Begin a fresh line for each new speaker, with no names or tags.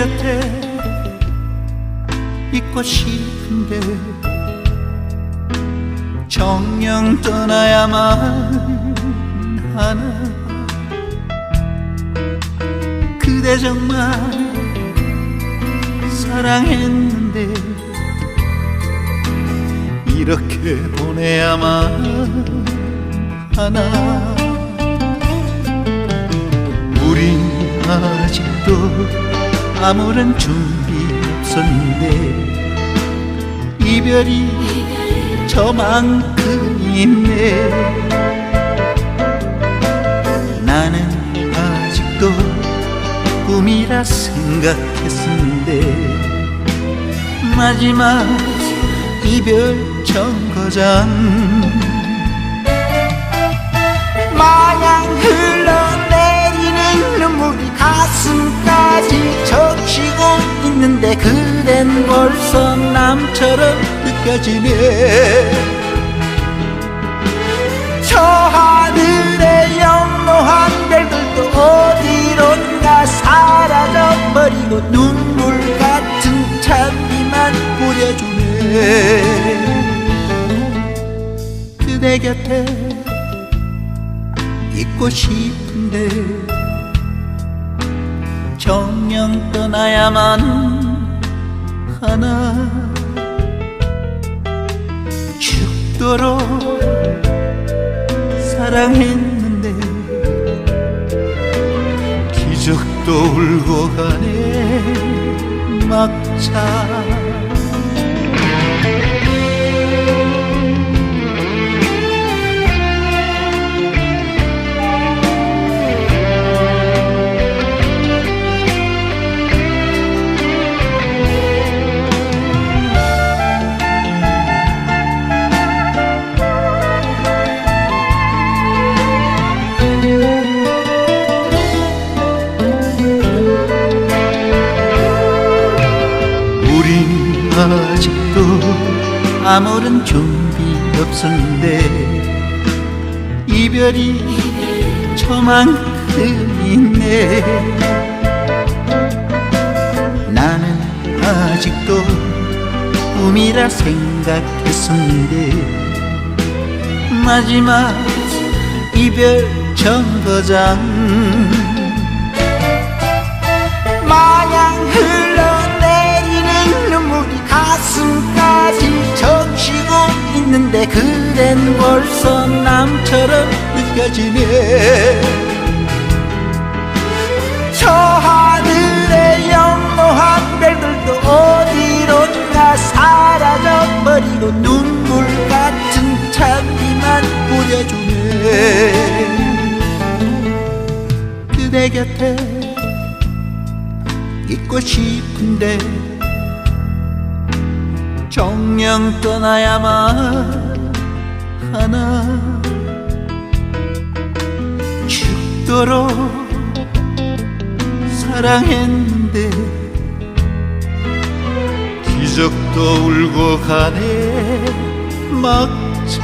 곁에 있고 싶은데 정녕 떠나야만 하나. 그대 정말 사랑했는데 이렇게 보내야만 하나. 우린 아직도 아무런 준비 없었는데 이별이 저만큼 있네. 나는 아직도 꿈이라 생각했었는데 마지막 이별 정거장. 마냥 남처럼 느껴지네 저 하늘의 영롱한 별들도 어디론가 사라져버리고 눈물 같은 찬비만 뿌려주네. 그대 곁에 있고 싶은데 정녕 떠나야만 하나 죽도록 사랑했는데 기적도 울고 가네 막차 아무런 준비 없었는데 이별이 저만큼 있네. 나는 아직도 꿈이라 생각했었는데 마지막 이별 정거장 마냥 흘러 있는데 그댄 벌써 남처럼 느껴지네. 저 하늘의 영롱한 별들도 어디론가 사라져버리고 눈물 같은 찬비만 뿌려주네. 그대 곁에 있고 싶은데 정녕 떠나야만 하나. 죽도록 사랑했는데 기적도 울고 가네 막차